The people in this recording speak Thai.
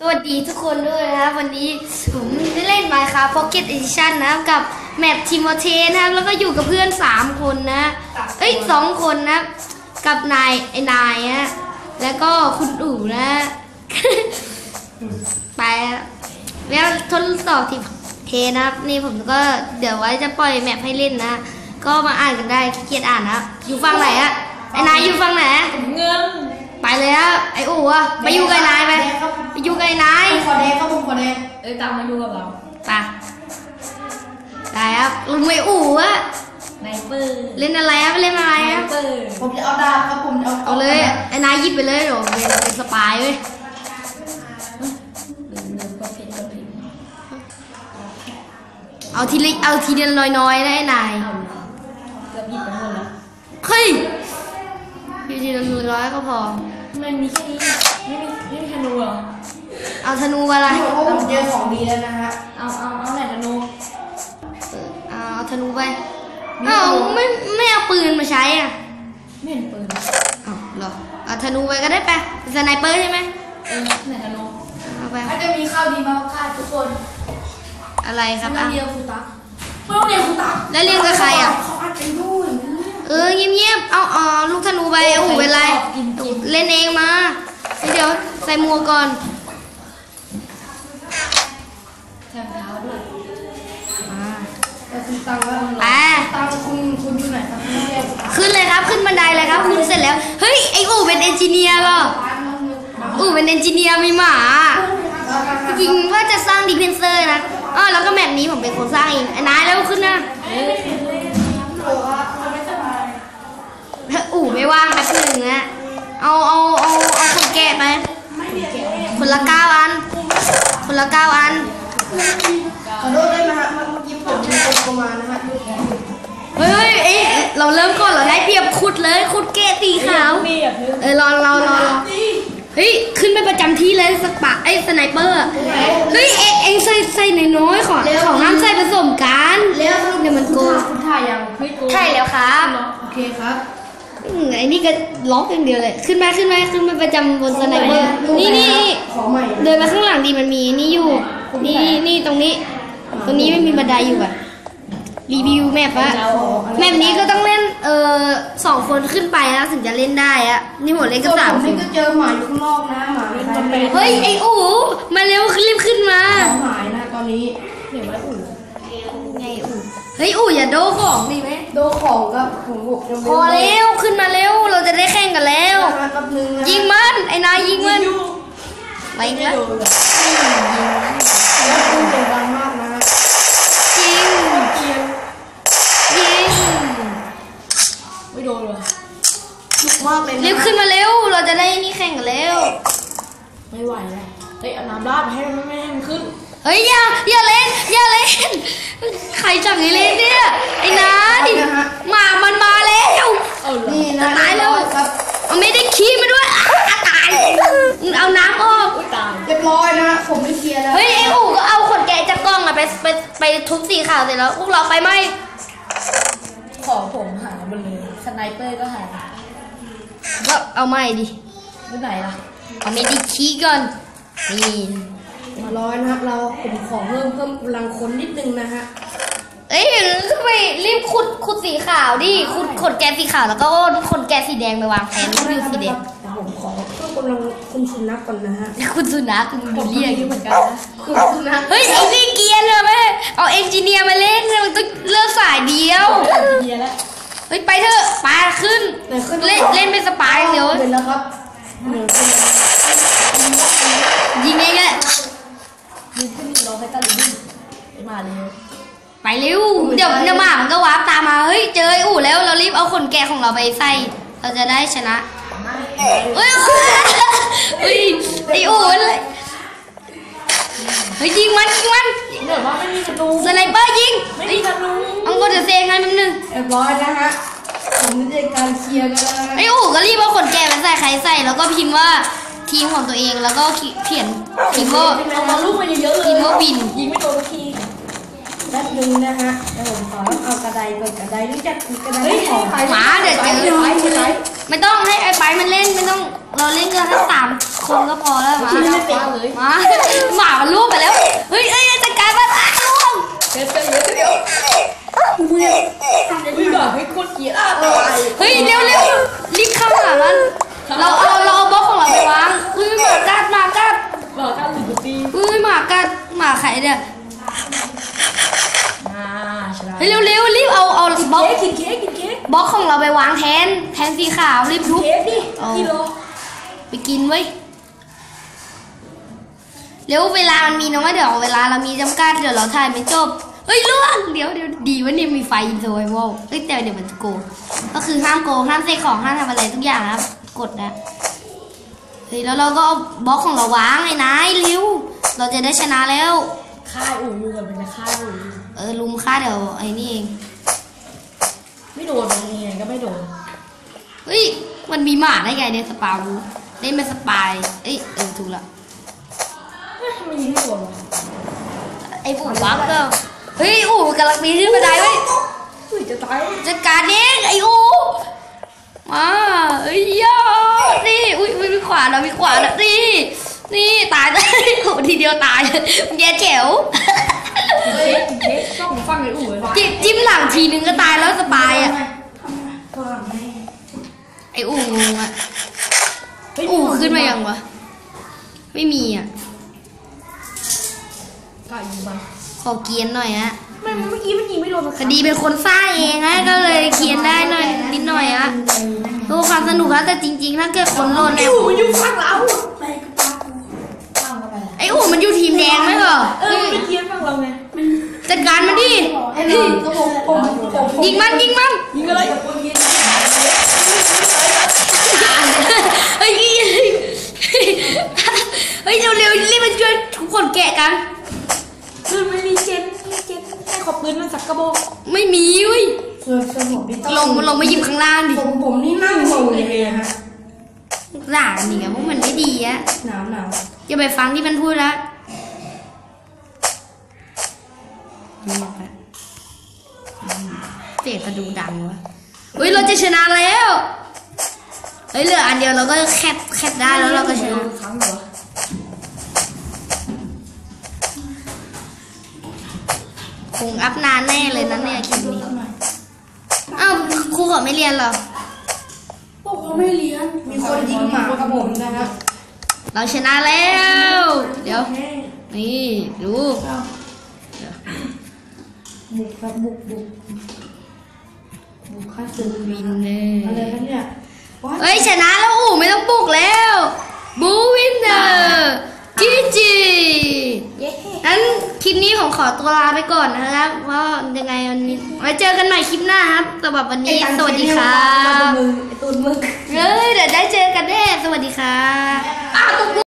สวัสดีทุกคนด้วยนะครับ วันนี้ผมได้เล่น Minecraft Pocket Edition นะครับ กับแมปทิโมเทนะครับ แล้วก็อยู่กับเพื่อน 3 คนนะเอ้ยสองคนนะครับ กับนายไอ้นายฮะแล้วก็คุณอู๋นะ ไปแล้วทดสอบทีเทนะครับ นี่ผมก็เดี๋ยวไว้จะปล่อยแมปให้เล่นนะ ก็มาอ่านกันได้ขี้เกียจอ่านนะอยู่ฝั่งไหนอะไอ้นายอยู่ฝั่งไหนเงิน ไปเลยอะไอ้อู๋อะไปอยู่กับไอ้นายไปไปอยู่กับไอ้นายขอแดงครับผมขอแดงเอ้ยตามมาดูกับเราไปได้ครับลุงไม่อู๋อะไนเปอร์เล่นอะไรครับเล่นอะไรไนครับเปอร์ผมจะเอาดาบครับผมจะเอาเอาเลยไอ้นายหยิบไปเลยเดี๋ยวเป็นเป็นสปายเว้ยเอาทีละเอาทีเดียวน้อยๆนะไอ้นายเกือบหยิบไปหมดแล้วเฮ้ย อยู่ทีละน้อยๆก็พอ มันมีแค่นี้ไม่มีไม่มีธนูเหรอเอาธนูอะไรเพราะผมเจอของดีแล้วนะฮะเอาเอาเอาไหนธนูเอาเอาธนูไปเอาไม่ไม่เอาปืนมาใช้อะไม่เห็นปืนเอาเหรอเอาธนูไปก็ได้ไปสไนเปอร์ใช่ไหมเออไหนธนูเอาไปถ้าจะมีข้าวดีมาค่ะทุกคนอะไรครับต้ออะงเรียนครูตักไม่ต้องเรียนครูตักแล้วเรียนกับใครอะเขาอัดกันด้วย เออเงียบๆเอาอ๋อลูกธนูไปเอาหูเป็นไรกินกินเล่นเองมาเดี๋ยวใส่หมัวกก่อนแทงเท้าด้วยมาแต่คุณตังว่าไปตังคุณคุณอยู่ไหนครับคุณเรียนขึ้นเลยครับขึ้นบันไดเลยครับคุณเสร็จแล้วเฮ้ยไออู๋เป็นเอนจิเนียร์เหรอร้านน้องนึงอู๋เป็นเอนจิเนียร์มีหมาจริงว่าจะสร้างดีเพนเซอร์นะอ๋อแล้วก็แมปนี้ผมเป็นคนสร้างเองไอ้นายแล้วขึ้นนะ เอ้ย โอ้ครับเขาไม่สบาย อู๋ ไม่ว่างแป๊บหนึงนะเอาเอาเอาเอาคนแกะไป คนละเก้าอัน คนละเก้าอัน ขอโทษด้วยนะฮะเมื่อกี้ผมมีคนประมาณนะฮะเฮ้ยเอ้ยเราเริ่มก่อนเราได้เปรียบขุดเลยขุดเกะสีขาวมีแบบนึงเออรอรอรอรอเฮ้ย ขึ้นไปประจำที่เลยสปะไอ้สไนเปอร์อะเฮ้ย เอ็งเอ็งใส่ใส่น้อยๆขอของน้ำใส่ผสมกัน แล้วสรุปเดี๋ยวมันโกงคุณถ่ายยังเฮ้ยกูใช่แล้วครับ โอเคครับ อืมไอ้นี่ก็ล็อกอย่างเดียวเลย ขึ้นมาขึ้นมาขึ้นมาประจำบนสไนเปอร์นี่นี่นี่ขอใหม่เดินมาข้างหลังดีมันมีนี่อยู่ นี่นี่นี่ตรงนี้ ตรงนี้ไม่มีบันไดอยู่อะรีวิวแมปอะแมปนี้ก็ต้องเล่นเออสองคนขึ้นไปนะถึงจะเล่นได้อะนี่ผมเล่นกับสามผมคนี่นก็เจอหมาอยู่ข้างนอกนะหมาไม่ทำเป็นเฮ้ยไอ้อู๋มาเร็วรีบขึ้นมาของหายนะตอนนี้เดี๋ยวไว้อุ่นไงอู๋เฮ้ยอู๋อย่าโดของดิไหมโดของกับผมผมจะพอเร็วขึ้นมาเร็วเราจะได้แข่งกันแล้วแป๊บนึงนะยิงมันไอ้นายยิงมันไปอีกแล้วแล้วคุณเสียงดังมากนะจริงยิงไม่โดนเลยดุมากเลยนะรีบขึ้นมาเร็วเราจะได้นี่แข่งกันแล้วไม่ไหวแล้วเฮ้ยเอาน้ำราดให้มันไม่ให้มันขึ้นเฮ้ยอย่าอย่าเล่นอย่าเล่น ใครจังไอ้เล่นเนี่ยไอ้นา ทุบสีขาวเสร็จแล้วพวกเราไปไหมของผมหายหมดเลยสไนเปอร์ก็หายก็เอาไม่ดิไปไหนล่ะเอาไม่ได้ขี้ก่อนนี่เรียบร้อยนะเราผมขอเพิ่มเพิ่มกำลังคนนิดนึงนะฮะเอ้ยทำไมรีบขุดขุดสีขาวดิขุดขนแกะสีขาวแล้วก็เอาขนแกะสีแดงไปวางแทนที่อยู่สีแดง คุณสุนัขก่อนนะฮะคุณสุนัขคุณผมเรียกเรียกเหมือนกันนะคุณสุนัขเฮ้ยไอ้นี่เกรียร์เลยไหมเอาเอนจิเนียร์มาเล่นเนี่ยมันต้องเลือกสายเดียวเดียแล้วเฮ้ยไปเถอะปาขึ้นไหนขึ้นเล่นเล่นเป็นสปายอย่างเดียวเห็นแล้วครับเหนือขึ้นแล้วยิงเองแหละยืนขึ้นรอให้ตาลิ้นมาเลยไปเร็วเดี๋ยวเดี๋ยวหมามันก็วาร์ปตามมาเฮ้ยเจอไอ้อู่แล้วเรารีบเอาขนแกะของเราไปใส่ เราจะได้ชนะ เฮ้ยเฮ้ยไอ้อู่เลยเฮ้ยยิงมันยิงมันเหมือนว่าไม่มีธนูสไนเปอร์ยิงไม่มีธนูอังกฤษเดี๋ยวเซงให้แป๊บนึงเรียบร้อยนะฮะผมไม่ได้การเคลียร์กันแล้วไอ้อู๋ก็รีบเอาขนแกะใส่ใครใส่แล้วก็พิมพ์ว่าทีมของตัวเองแล้วก็เขียนพิมพ์ว่าเอามาลูกมาเยอะๆเลยพิมพ์ว่าบินยิงไม่โดนทีแป๊บนึงนะฮะเดี๋ยวผมขอเอากระไดก่อนกระไดรู้จักกระไดเฮ้ยของใครหมาเดี๋ยวเจอ ใครใคร ไม่ต้องให้ไอ้ไปมัน เล่นไม่ต้องเราเล่นกันทั้งสามคนก็พอแล้วมาไม่เป็นเลยมาหมามันล่วงไปแล้ว เฮ้ยเอ้ยจัดการมันอะล่วงเดี๋ยวเดี๋ยวเดี๋ยวไม่บอกให้คนเกลียดอะตายเฮ้ยเร็วเร็วรีบเข้าหามัน เราเอาเราเอาบล็อกของเราไปวางเฮ้ยหมากัดหมากัดบอกกันหรือตีเฮ้ยหมากัดหมาไข่เนี่ยอ่าชนะเฮ้ยเร็วเร็วรีบเอาเอาบล็อกเค้กกินเค้กกินเค้กบล็อกของเราไปวางแทน แทนสีขาวรีบทุบเค้กดิเอากิโล ไปกินเว้ยเร็วเวลามันมีน้อยเดี๋ยวเวลาเรามีจำกัดเดี๋ยวเราถ่ายไม่จบเฮ้ยล่วงเดี๋ยวเดี๋ยวดีวะเนี่ยมีไฟอินโซไววลเฮ้ยแต่เดี๋ยวมันจะโกงก็คือห้ามโกงห้ามเซของห้ามทำอะไรทุกอย่างนะครับกดนะเฮ้ยแล้วเราก็เอาบล็อกของเราวางไอ้นายเร็วเราจะได้ชนะแล้วค่ายอู่อยู่กันเป็นค่ายอู่อยู่เออลุมค่าเดี๋ยวไอ้นี่เองไม่โดนยังไงก็ไม่โดนเฮ้ยมันมีหมาได้ไงเนี่ยสปาวู เล่นเป็นสปายเอ้ยเออถูกละเฮ้ยมันยิงไม่โดนหรอไอ้ปู่วักก็เฮ้ยอู๋กำลังปีนขึ้นบันไดเว้ยอุ้ยจะตายจัดการเองไอ้อู๋มาเอ้ยยอดนี่อุ้ยมีขวานแล้วมีขวานแล้วนี่นี่ตายเลยโอ้ทีเดียวตายแย่แจ๋วกินเค้กกินเค้กต้องฟังไอ้อู่เลยจิ้มจิ้มหลังทีนึงก็ตายแล้วสปายอะไอ้อู๋งงอะ อู๋ขึ้นมายังวะ ไม่มีอะกายยิงมันขอเกียนหน่อยฮะมันเมื่อกี้มันยิงไม่โดนคดีเป็นคนสร้างเองฮะก็เลยเขียนได้หน่อยนิดหน่อยฮะเพื่อความสนุกฮะแต่จริงๆถ้าเกิดคนโหลดไอ้เนี่ยอู่มันอยู่ข้างเราไอ้อู๋มันอยู่ทีมแดงไหมเหรอเออมันไปเกียนข้างเราไงจัดการมันดิยิงมันยิงมันยิงอะไร ฮ้ยเร็วๆรีบมาช่วยทุกคนแกะกันคือมันมีเจนมีเจนให้ขอบปืนมันสักกระบอกไม่มีเว้ยส่วนส่วนผมพี่ต้ลงลงมาหยิบข้างล่างดิผมผมนี่นั่งงงเลยเลยฮะหลานเนี่ยพวกมันไม่ดีอะหนาวหนาวอย่าไปฟังที่มันพูดแล้วเงียบไปเสียงกระดูดังวะเฮ้ยเราจะชนะแล้วเฮ้ยเหลืออันเดียวเราก็แคปแคปได้แล้วเราก็ชนะครั้งเหรอ คงอัพนานแน่เลยนะเนี่ยคลิปนี้อ้าวครูเขาไม่เรียนเหรอพวกเขาไม่เลี้ยงมีคนยิงหมากับผมนะฮะเราชนะแล้ว เดี๋ยว นี่ดูบุกครับบุกบุกบุกฆ่าศึกวินเนออะไรร์กันเนี่ยว้ายเฮ้ยชนะแล้วอู๋ไม่ต้องปลุกแล้วบูวินเนอร์จีจีเย้นั้นค ลิปนี้ผมขอตัวลาไปก่อนนะครับว่ายังไงวันนี้ไว้เจอกันใหม่คลิปหน้าครับสำหรับวันนี้ สวัสดีครับตูนมึกเฮ้ยเดี๋ยวได้เจอกันแน่สวัสดีครับ